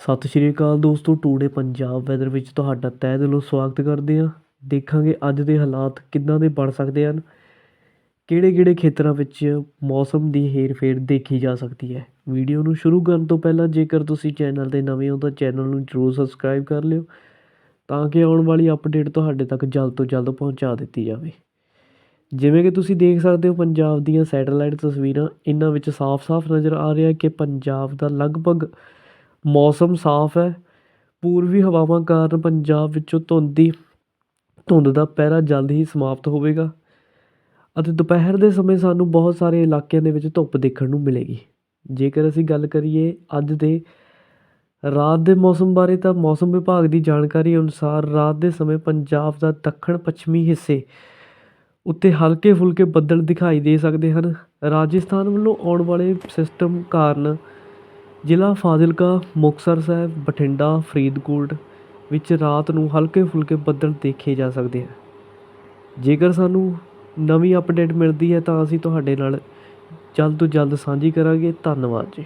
ਸਤਿ ਸ਼੍ਰੀ ਅਕਾਲ ਦੋਸਤੋ, today Punjab weather ਵਿੱਚ ਤੁਹਾਡਾ ਤਹਿ ਦਿਲੋਂ ਸਵਾਗਤ ਕਰਦੇ ਹਾਂ। ਦੇਖਾਂਗੇ ਅੱਜ ਦੇ ਹਾਲਾਤ ਕਿੱਦਾਂ ਦੇ ਬਣ ਸਕਦੇ ਹਨ ਕਿਹੜੇ ਕਿਹੜੇ ਖੇਤਰਾਂ ਵਿੱਚ ਮੌਸਮ ਦੀ ਹੇਰ-ਫੇਰ ਦੇਖੀ ਜਾ ਸਕਦੀ ਹੈ। ਵੀਡੀਓ ਨੂੰ ਸ਼ੁਰੂ ਕਰਨ ਤੋਂ ਪਹਿਲਾਂ ਜੇਕਰ ਤੁਸੀਂ ਚੈਨਲ 'ਤੇ ਨਵੇਂ ਹੋ ਤਾਂ ਚੈਨਲ ਨੂੰ ਜ਼ਰੂਰ ਸਬਸਕ੍ਰਾਈਬ ਕਰ ਲਿਓ, ਤਾਂ ਕਿ ਆਉਣ ਵਾਲੀ ਅਪਡੇਟ ਤੁਹਾਡੇ ਤੱਕ ਜਲਦ ਤੋਂ ਜਲਦ ਪਹੁੰਚਾ ਦਿੱਤੀ ਜਾਵੇ। ਜਿਵੇਂ ਕਿ ਤੁਸੀਂ ਦੇਖ ਸਕਦੇ ਹੋ, ਪੰਜਾਬ ਦੀਆਂ ਸੈਟੇਲਾਈਟ ਤਸਵੀਰਾਂ ਇਹਨਾਂ ਵਿੱਚ ਸਾਫ਼-ਸਾਫ਼ ਨਜ਼ਰ ਆ ਰਿਹਾ ਕਿ ਪੰਜਾਬ ਦਾ ਲਗਭਗ ਮੌਸਮ ਸਾਫ਼ ਹੈ। ਪੂਰਬੀ ਹਵਾਵਾਂ ਕਾਰਨ ਪੰਜਾਬ ਵਿੱਚੋਂ ਧੁੰਦ ਦੀ ਧੁੰਦ ਦਾ ਪਹਿਰਾ ਜਲਦ ਹੀ ਸਮਾਪਤ ਹੋਵੇਗਾ ਅਤੇ ਦੁਪਹਿਰ ਦੇ ਸਮੇਂ ਸਾਨੂੰ ਬਹੁਤ ਸਾਰੇ ਇਲਾਕਿਆਂ ਦੇ ਵਿੱਚ ਧੁੱਪ ਦੇਖਣ ਨੂੰ ਮਿਲੇਗੀ। ਜੇਕਰ ਅਸੀਂ ਗੱਲ ਕਰੀਏ ਅੱਜ ਦੇ ਰਾਤ ਦੇ ਮੌਸਮ ਬਾਰੇ ਤਾਂ ਮੌਸਮ ਵਿਭਾਗ ਦੀ ਜਾਣਕਾਰੀ ਅਨੁਸਾਰ ਰਾਤ ਦੇ ਸਮੇਂ ਪੰਜਾਬ ਦਾ ਦੱਖਣ ਪੱਛਮੀ ਹਿੱਸੇ ਉੱਤੇ ਹਲਕੇ ਫੁਲਕੇ ਬੱਦਲ ਦਿਖਾਈ ਦੇ ਸਕਦੇ ਹਨ। ਰਾਜਸਥਾਨ ਵੱਲੋਂ ਆਉਣ ਵਾਲੇ ਸਿਸਟਮ ਕਾਰਨ ਜ਼ਿਲ੍ਹਾ ਫਾਜ਼ਿਲਕਾ, ਮੁਕਤਸਰ ਸਾਹਿਬ, ਬਠਿੰਡਾ, ਫਰੀਦਕੋਟ ਵਿੱਚ ਰਾਤ ਨੂੰ ਹਲਕੇ ਫੁਲਕੇ ਬੱਦਲ ਦੇਖੇ ਜਾ ਸਕਦੇ ਹੈ ਜੇਕਰ ਸਾਨੂੰ ਨਵੀਂ ਅਪਡੇਟ ਮਿਲਦੀ ਹੈ ਤਾਂ ਅਸੀਂ ਤੁਹਾਡੇ ਨਾਲ ਜਲਦ ਤੋਂ ਜਲਦ ਸਾਂਝੀ ਕਰਾਂਗੇ। ਧੰਨਵਾਦ ਜੀ।